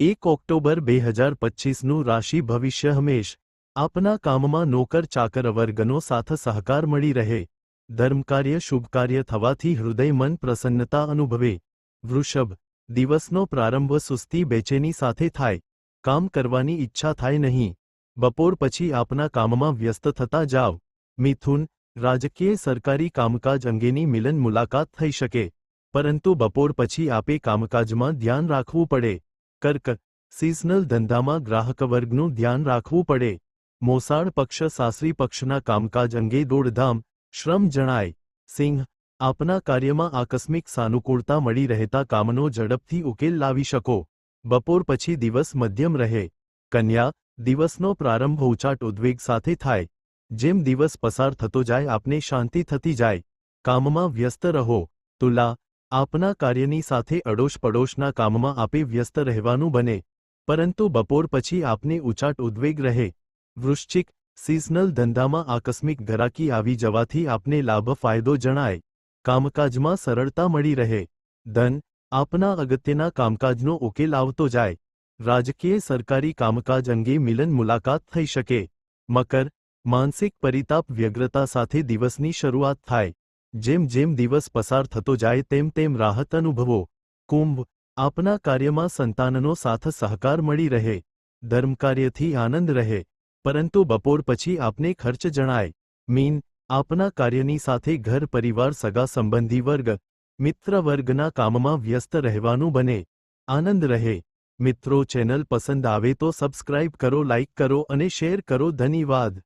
એક ઓક્ટોબર બે હજાર પચીસનું રાશિ ભવિષ્ય હંમેશ આપના કામમાં નોકર ચાકર વર્ગનો સાથ સહકાર મળી રહે ધર્મકાર્ય શુભકાર્ય થવાથી હૃદય મન પ્રસન્નતા અનુભવે વૃષભ દિવસનો પ્રારંભ સુસ્તી બેચેની સાથે થાય કામ કરવાની ઈચ્છા થાય નહીં બપોર પછી આપના કામમાં વ્યસ્ત થતા જાવ મિથુન રાજકીય સરકારી કામકાજ અંગેની મિલન મુલાકાત થઈ શકે પરંતુ બપોર પછી આપે કામકાજમાં ધ્યાન રાખવું પડે કર્ક સિઝનલ ધંધામાં ગ્રાહક વર્ગનું ધ્યાન રાખવું પડે. મોસાળ પક્ષ સાસરી પક્ષના કામકાજ અંગે દોડધામ. શ્રમ જણાય. સિંહ, આપના કાર્યમાં આકસ્મિક સાનુકૂળતા મળી રહેતા કામનો ઝડપથી ઉકેલ લાવી શકો. બપોર પછી દિવસ મધ્યમ રહે. કન્યા, દિવસનો પ્રારંભ ઉચાટ ઉદ્વેગ સાથે થાય. જેમ દિવસ પસાર થતો જાય, આપને શાંતિ થતી જાય. કામમાં વ્યસ્ત રહો. તુલા આપના કાર્યની સાથે અડોશ પડોશના કામમાં આપે વ્યસ્ત રહેવાનું બને પરંતુ બપોર પછી આપને ઉચાટ ઉદ્વેગ રહે વૃશ્ચિક સિઝનલ ધંધામાં આકસ્મિક ગરાકી આવી જવાથી આપને લાભ ફાયદો જણાય કામકાજમાં સરળતા મળી રહે ધન આપના અગત્યના કામકાજનો ઉકેલ આવતો જાય રાજકીય સરકારી કામકાજ અંગે મિલન મુલાકાત થઈ શકે મકર માનસિક પરિતાપ વ્યગ્રતા સાથે દિવસની શરૂઆત થાય જેમ જેમ દિવસ પસાર થતો જાય તેમ તેમ રાહત અનુભવો. કુંભ, આપના કાર્યમાં સંતાનનો સાથ સહકાર મળી રહે. ધર્મકાર્યથી આનંદ રહે. પરંતુ બપોર પછી આપને ખર્ચ જણાય. મીન, આપના કાર્યની સાથે ઘર, પરિવાર, સગા સંબંધી વર્ગ, મિત્ર વર્ગના કામમાં વ્યસ્ત રહેવાનું બને. આનંદ રહે. મિત્રો ચેનલ પસંદ આવે તો સબસ્ક્રાઇબ કરો, લાઇક કરો અને શેર કરો. ધન્યવાદ.